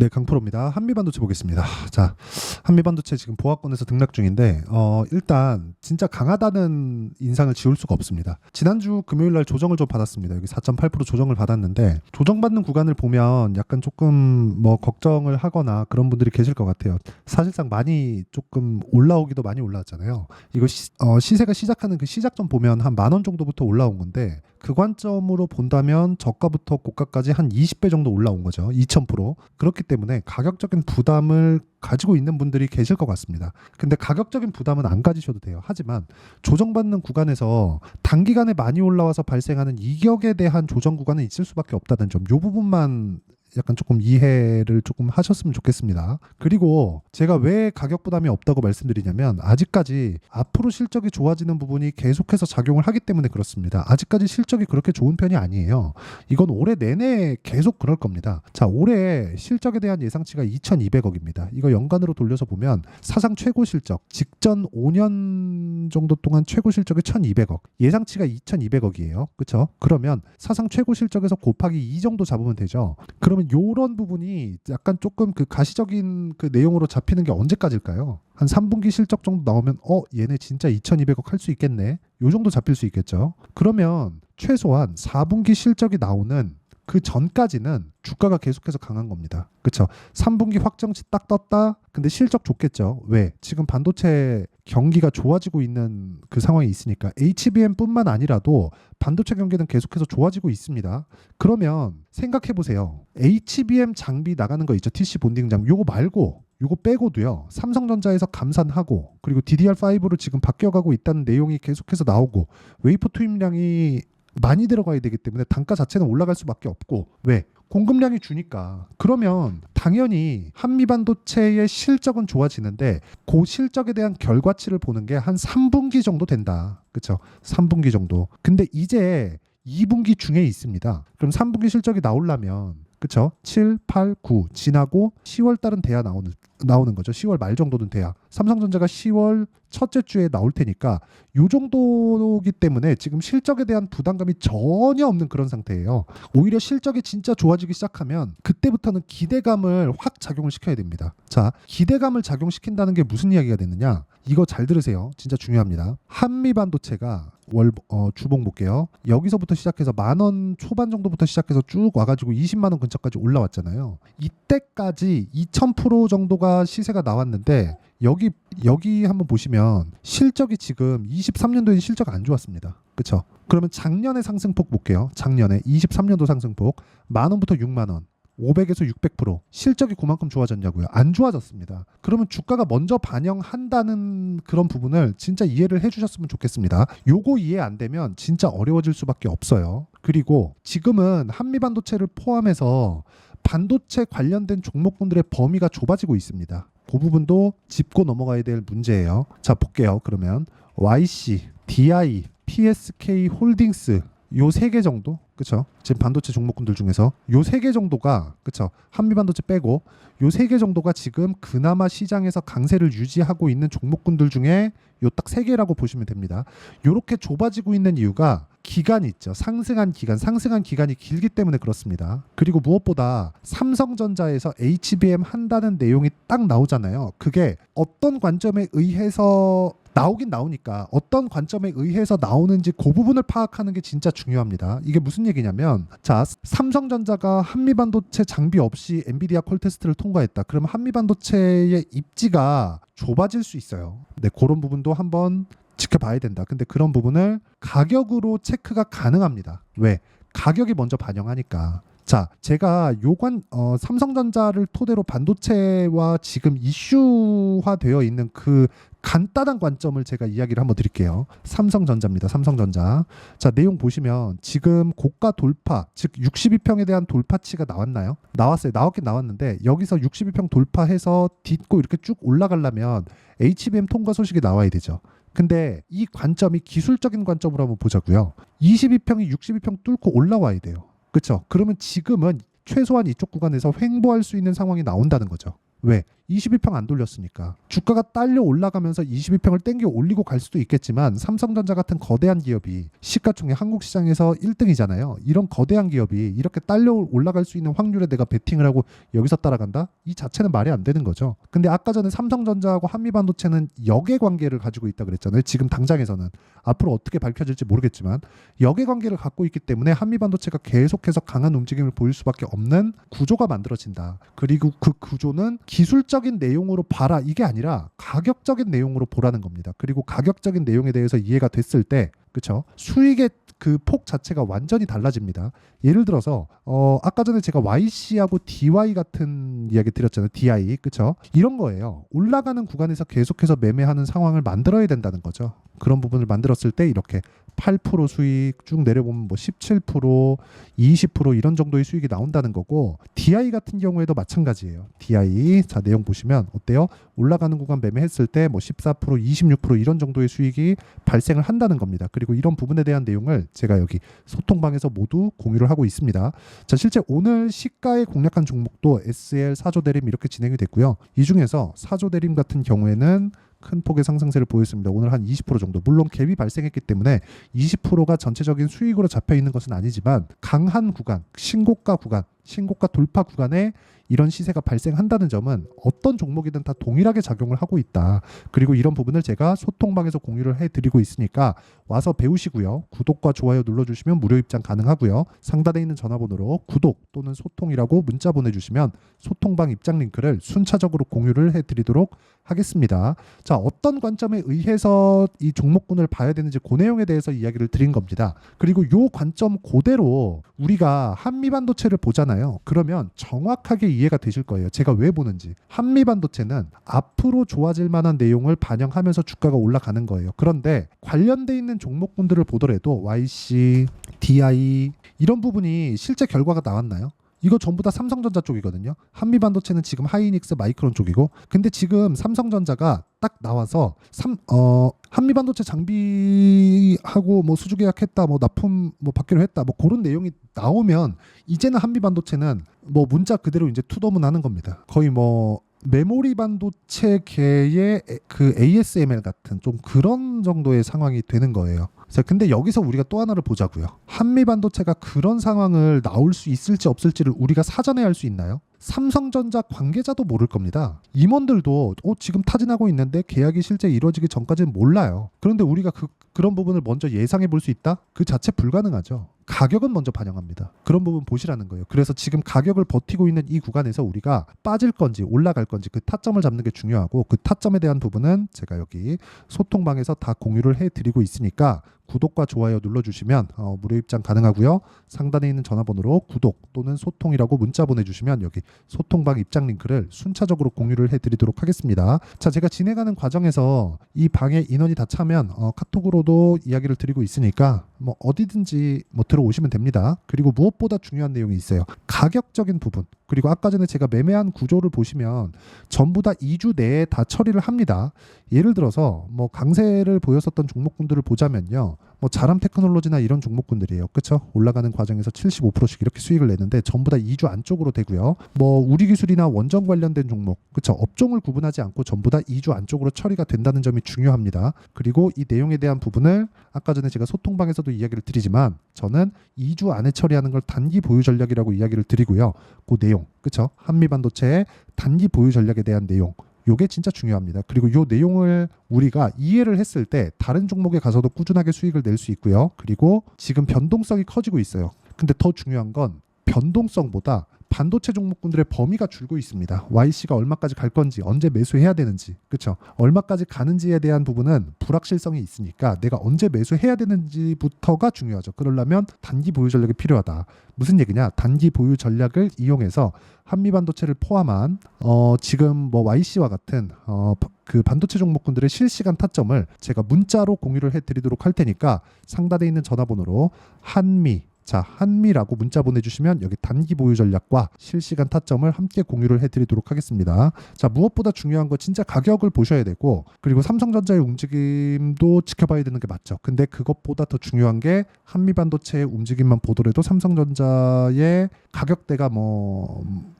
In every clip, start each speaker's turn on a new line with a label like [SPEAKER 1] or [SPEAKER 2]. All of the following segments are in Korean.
[SPEAKER 1] 네, 강프로입니다. 한미반도체 보겠습니다. 자, 한미반도체 지금 보합권에서 등락 중인데, 어, 일단 진짜 강하다는 인상을 지울 수가 없습니다. 지난주 금요일 날 조정을 좀 받았습니다. 여기 4.8% 조정을 받았는데, 조정받는 구간을 보면 약간 조금 뭐 걱정을 하거나 그런 분들이 계실 것 같아요. 사실상 많이 조금 올라오기도 많이 올라왔잖아요. 이거 시, 어, 시세가 시작하는 그 시작점 보면 한 만 원 정도부터 올라온 건데, 그 관점으로 본다면 저가부터 고가까지 한 20배 정도 올라온 거죠. 2000%. 그렇기 때문에 가격적인 부담을 가지고 있는 분들이 계실 것 같습니다. 근데 가격적인 부담은 안 가지셔도 돼요. 하지만 조정받는 구간에서 단기간에 많이 올라와서 발생하는 이격에 대한 조정 구간은 있을 수밖에 없다는 점. 요 부분만 약간 조금 이해를 조금 하셨으면 좋겠습니다. 그리고 제가 왜 가격 부담이 없다고 말씀드리냐면 아직까지 앞으로 실적이 좋아지는 부분이 계속해서 작용을 하기 때문에 그렇습니다. 아직까지 실적이 그렇게 좋은 편이 아니에요. 이건 올해 내내 계속 그럴 겁니다. 자, 올해 실적에 대한 예상치가 2,200억입니다. 이거 연간으로 돌려서 보면 사상 최고 실적, 직전 5년 정도 동안 최고 실적이 1,200억, 예상치가 2,200억이에요. 그렇죠? 그러면 사상 최고 실적에서 곱하기 2 정도 잡으면 되죠. 그러면 요런 부분이 약간 조금 그 가시적인 그 내용으로 잡히는 게 언제까지일까요? 한 3분기 실적 정도 나오면 어 얘네 진짜 2,200억 할 수 있겠네. 요 정도 잡힐 수 있겠죠. 그러면 최소한 4분기 실적이 나오는 그 전까지는 주가가 계속해서 강한 겁니다. 그렇죠? 3분기 확정치 딱 떴다. 근데 실적 좋겠죠. 왜? 지금 반도체 경기가 좋아지고 있는 그 상황이 있으니까 HBM뿐만 아니라도 반도체 경기는 계속해서 좋아지고 있습니다. 그러면 생각해 보세요. HBM 장비 나가는 거 있죠. TC 본딩 장비. 요거 말고 요거 빼고도요. 삼성전자에서 감산하고 그리고 DDR5로 지금 바뀌어 가고 있다는 내용이 계속해서 나오고 웨이퍼 투입량이 많이 들어가야 되기 때문에 단가 자체는 올라갈 수밖에 없고 왜 공급량이 주니까 그러면 당연히 한미 반도체의 실적은 좋아지는데 그 실적에 대한 결과치를 보는 게 한 3분기 정도 된다. 그렇죠? 3분기 정도. 근데 이제 2분기 중에 있습니다. 그럼 3분기 실적이 나오려면 그쵸? 7, 8, 9 지나고 10월 달은 돼야 나오는 나오는 거죠. 10월 말 정도는 돼야. 삼성전자가 10월 첫째 주에 나올 테니까 요 정도기 때문에 지금 실적에 대한 부담감이 전혀 없는 그런 상태예요. 오히려 실적이 진짜 좋아지기 시작하면 그때부터는 기대감을 확 작용을 시켜야 됩니다. 자, 기대감을 작용시킨다는 게 무슨 이야기가 되느냐? 이거 잘 들으세요. 진짜 중요합니다. 한미 반도체가 월 어, 주봉 볼게요. 여기서부터 시작해서 만 원 초반 정도부터 시작해서 쭉 와가지고 20만 원 근처까지 올라왔잖아요. 이때까지 2,000% 정도가 시세가 나왔는데 여기 여기 한번 보시면 실적이 지금 23년도에 실적 안 좋았습니다. 그렇죠? 그러면 작년의 상승폭 볼게요. 작년에 23년도 상승폭 만 원부터 6만 원. 500에서 600% 실적이 그만큼 좋아졌냐고요? 안 좋아졌습니다. 그러면 주가가 먼저 반영한다는 그런 부분을 진짜 이해를 해주셨으면 좋겠습니다. 요거 이해 안 되면 진짜 어려워질 수밖에 없어요. 그리고 지금은 한미 반도체를 포함해서 반도체 관련된 종목군들의 범위가 좁아지고 있습니다. 그 부분도 짚고 넘어가야 될 문제예요. 자 볼게요. 그러면 YC, DI, PSK 홀딩스 요 세 개 정도 그쵸? 지금 반도체 종목군들 중에서 요 세 개 정도가 그쵸? 한미 반도체 빼고 요 세 개 정도가 지금 그나마 시장에서 강세를 유지하고 있는 종목군들 중에 요 딱 세 개라고 보시면 됩니다. 요렇게 좁아지고 있는 이유가 기간이 있죠. 상승한 기간 상승한 기간이 길기 때문에 그렇습니다. 그리고 무엇보다 삼성전자에서 HBM 한다는 내용이 딱 나오잖아요. 그게 어떤 관점에 의해서 나오긴 나오니까 어떤 관점에 의해서 나오는지 그 부분을 파악하는 게 진짜 중요합니다. 이게 무슨 얘기냐면 자 삼성전자가 한미반도체 장비 없이 엔비디아 콜 테스트를 통과했다. 그러면 한미반도체의 입지가 좁아질 수 있어요. 네 그런 부분도 한번 지켜봐야 된다. 근데 그런 부분을 가격으로 체크가 가능합니다. 왜? 가격이 먼저 반영하니까. 자, 제가 요관 어, 삼성전자를 토대로 반도체와 지금 이슈화되어 있는 그 간단한 관점을 제가 이야기를 한번 드릴게요. 삼성전자입니다. 삼성전자. 자, 내용 보시면 지금 고가 돌파, 즉 62평에 대한 돌파치가 나왔나요? 나왔어요. 나왔긴 나왔는데 여기서 62평 돌파해서 딛고 이렇게 쭉 올라가려면 HBM 통과 소식이 나와야 되죠. 근데 이 관점이 기술적인 관점으로 한번 보자고요. 22평이 62평 뚫고 올라와야 돼요. 그렇죠? 그러면 지금은 최소한 이쪽 구간에서 횡보할 수 있는 상황이 나온다는 거죠. 왜? 22평 안 돌렸으니까 주가가 딸려 올라가면서 22평을 땡겨 올리고 갈 수도 있겠지만 삼성전자 같은 거대한 기업이 시가총액 한국 시장에서 1등이잖아요. 이런 거대한 기업이 이렇게 딸려 올라갈 수 있는 확률에 내가 베팅을 하고 여기서 따라간다? 이 자체는 말이 안 되는 거죠. 근데 아까 전에 삼성전자하고 한미반도체는 역의 관계를 가지고 있다 그랬잖아요. 지금 당장에서는 앞으로 어떻게 밝혀질지 모르겠지만 역의 관계를 갖고 있기 때문에 한미반도체가 계속해서 강한 움직임을 보일 수밖에 없는 구조가 만들어진다. 그리고 그 구조는 기술 적인 내용으로 봐라 이게 아니라 가격적인 내용으로 보라는 겁니다. 그리고 가격적인 내용에 대해서 이해가 됐을 때 그렇죠? 수익의 그 폭 자체가 완전히 달라집니다. 예를 들어서 어 아까 전에 제가 YC하고 DY 같은 이야기 드렸잖아요. DI 그렇죠? 이런 거예요. 올라가는 구간에서 계속해서 매매하는 상황을 만들어야 된다는 거죠. 그런 부분을 만들었을 때 이렇게 8% 수익 쭉 내려보면 뭐 17%, 20% 이런 정도의 수익이 나온다는 거고 DI 같은 경우에도 마찬가지예요. DI 자 내용 보시면 어때요? 올라가는 구간 매매했을 때 뭐 14%, 26% 이런 정도의 수익이 발생을 한다는 겁니다. 그리고 이런 부분에 대한 내용을 제가 여기 소통방에서 모두 공유를 하고 있습니다. 자 실제 오늘 시가에 공략한 종목도 SL 사조 대림 이렇게 진행이 됐고요. 이 중에서 사조 대림 같은 경우에는 큰 폭의 상승세를 보였습니다. 오늘 한 20% 정도. 물론 갭이 발생했기 때문에 20%가 전체적인 수익으로 잡혀 있는 것은 아니지만 강한 구간, 신고가 구간, 신고가 돌파 구간에 이런 시세가 발생한다는 점은 어떤 종목이든 다 동일하게 작용을 하고 있다. 그리고 이런 부분을 제가 소통방에서 공유를 해드리고 있으니까 와서 배우시고요. 구독과 좋아요 눌러주시면 무료 입장 가능하고요. 상단에 있는 전화번호로 구독 또는 소통이라고 문자 보내주시면 소통방 입장 링크를 순차적으로 공유를 해드리도록 하겠습니다. 자, 어떤 관점에 의해서 이 종목군을 봐야 되는지 그 내용에 대해서 이야기를 드린 겁니다. 그리고 요 관점 그대로 우리가 한미반도체를 보잖아요. 그러면 정확하게 이해가 되실 거예요. 제가 왜 보는지. 한미 반도체는 앞으로 좋아질 만한 내용을 반영하면서 주가가 올라가는 거예요. 그런데 관련돼 있는 종목군들을 보더라도 YC, DI 이런 부분이 실제 결과가 나왔나요? 이거 전부 다 삼성전자 쪽이거든요. 한미 반도체는 지금 하이닉스 마이크론 쪽이고, 근데 지금 삼성전자가 딱 나와서 삼, 어, 한미 반도체 장비하고 뭐 수주 계약했다, 뭐 납품 뭐 받기로 했다, 뭐 그런 내용이 나오면 이제는 한미 반도체는 뭐 문자 그대로 이제 투더문 하는 겁니다. 거의 뭐 메모리 반도체계의 에- 그 ASML 같은 좀 그런 정도의 상황이 되는 거예요. 자, 근데 여기서 우리가 또 하나를 보자고요. 한미 반도체가 그런 상황을 나올 수 있을지 없을지를 우리가 사전에 알 수 있나요? 삼성전자 관계자도 모를 겁니다. 임원들도 어, 지금 타진하고 있는데 계약이 실제 이루어지기 전까지는 몰라요. 그런데 우리가 그, 그런 부분을 먼저 예상해 볼 수 있다? 그 자체 불가능하죠. 가격은 먼저 반영합니다. 그런 부분 보시라는 거예요. 그래서 지금 가격을 버티고 있는 이 구간에서 우리가 빠질 건지 올라갈 건지 그 타점을 잡는 게 중요하고 그 타점에 대한 부분은 제가 여기 소통방에서 다 공유를 해드리고 있으니까 구독과 좋아요 눌러주시면 어, 무료 입장 가능하고요. 상단에 있는 전화번호로 구독 또는 소통이라고 문자 보내주시면 여기 소통방 입장 링크를 순차적으로 공유를 해드리도록 하겠습니다. 자, 제가 진행하는 과정에서 이 방에 인원이 다 차면 어, 카톡으로도 이야기를 드리고 있으니까 뭐 어디든지 뭐 들어 오시면 됩니다. 그리고 무엇보다 중요한 내용이 있어요. 가격적인 부분. 그리고 아까 전에 제가 매매한 구조를 보시면 전부 다 2주 내에 다 처리를 합니다. 예를 들어서 뭐 강세를 보였었던 종목군들을 보자면요. 뭐 자람 테크놀로지나 이런 종목군들이에요. 그렇죠? 올라가는 과정에서 75%씩 이렇게 수익을 내는데 전부 다 2주 안쪽으로 되고요. 뭐 우리 기술이나 원전 관련된 종목, 그렇죠? 업종을 구분하지 않고 전부 다 2주 안쪽으로 처리가 된다는 점이 중요합니다. 그리고 이 내용에 대한 부분을 아까 전에 제가 소통방에서도 이야기를 드리지만 저는 2주 안에 처리하는 걸 단기 보유 전략이라고 이야기를 드리고요. 그 내용, 그렇죠? 한미 반도체의 단기 보유 전략에 대한 내용 요게 진짜 중요합니다. 그리고 요 내용을 우리가 이해를 했을 때 다른 종목에 가서도 꾸준하게 수익을 낼 수 있고요. 그리고 지금 변동성이 커지고 있어요. 근데 더 중요한 건 변동성보다 반도체 종목군들의 범위가 줄고 있습니다. YC가 얼마까지 갈 건지, 언제 매수해야 되는지, 그렇죠? 얼마까지 가는지에 대한 부분은 불확실성이 있으니까 내가 언제 매수해야 되는지부터가 중요하죠. 그러려면 단기 보유 전략이 필요하다. 무슨 얘기냐? 단기 보유 전략을 이용해서 한미 반도체를 포함한 어 지금 뭐 YC와 같은 어 그 반도체 종목군들의 실시간 타점을 제가 문자로 공유를 해드리도록 할 테니까 상단에 있는 전화번호로 한미 자, 한미라고 문자 보내주시면 여기 단기 보유 전략과 실시간 타점을 함께 공유를 해드리도록 하겠습니다. 자, 무엇보다 중요한 거 진짜 가격을 보셔야 되고, 그리고 삼성전자의 움직임도 지켜봐야 되는 게 맞죠. 근데 그것보다 더 중요한 게 한미 반도체의 움직임만 보더라도 삼성전자의 가격대가 뭐 음,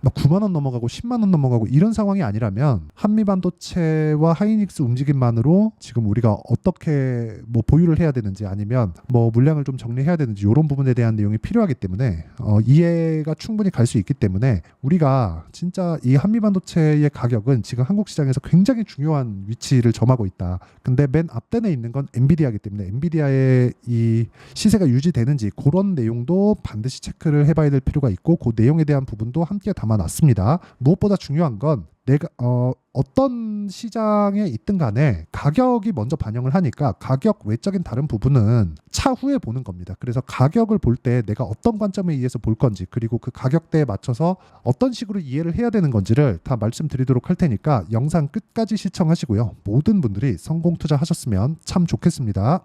[SPEAKER 1] 막 9만 원 넘어가고 10만 원 넘어가고 이런 상황이 아니라면 한미 반도체와 하이닉스 움직임만으로 지금 우리가 어떻게 뭐 보유를 해야 되는지 아니면 뭐 물량을 좀 정리해야 되는지 이런 부분에 대한 내용이 필요하기 때문에 어, 이해가 충분히 갈 수 있기 때문에 우리가 진짜 이 한미 반도체의 가격은 지금 한국 시장에서 굉장히 중요한 위치를 점하고 있다. 근데 맨 앞단에 있는 건 엔비디아이기 때문에 엔비디아의 이 시세가 유지되는지 그런 내용도 반드시 체크를 해봐야 될 필요가 있고 그 내용에 대한 부분도 함께 담아놨습니다. 무엇보다 중요한 건 내가 어, 어떤 시장에 있든 간에 가격이 먼저 반영을 하니까 가격 외적인 다른 부분은 차후에 보는 겁니다. 그래서 가격을 볼 때 내가 어떤 관점에 의해서 볼 건지 그리고 그 가격대에 맞춰서 어떤 식으로 이해를 해야 되는 건지를 다 말씀드리도록 할 테니까 영상 끝까지 시청하시고요. 모든 분들이 성공 투자하셨으면 참 좋겠습니다.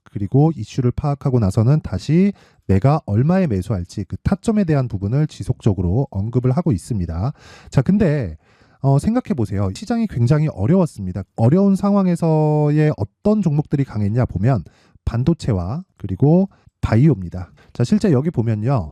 [SPEAKER 1] 그리고 이슈를 파악하고 나서는 다시 내가 얼마에 매수할지 그 타점에 대한 부분을 지속적으로 언급을 하고 있습니다. 자, 근데 어, 생각해 보세요. 시장이 굉장히 어려웠습니다. 어려운 상황에서의 어떤 종목들이 강했냐 보면 반도체와 그리고 바이오입니다. 자, 실제 여기 보면요.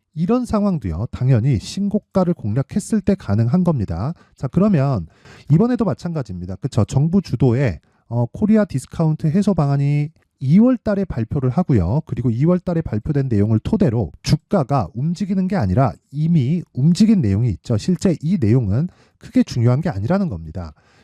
[SPEAKER 1] 이런 상황도요 당연히 신고가를 공략했을 때 가능한 겁니다 자 그러면 이번에도 마찬가지입니다 그쵸 정부 주도의 어, 코리아 디스카운트 해소 방안이 2월 달에 발표를 하고요. 그리고 2월 달에 발표된 내용을 토대로 주가가 움직이는 게 아니라 이미 움직인 내용이 있죠. 실제 이 내용은 크게 중요한 게 아니라는 겁니다.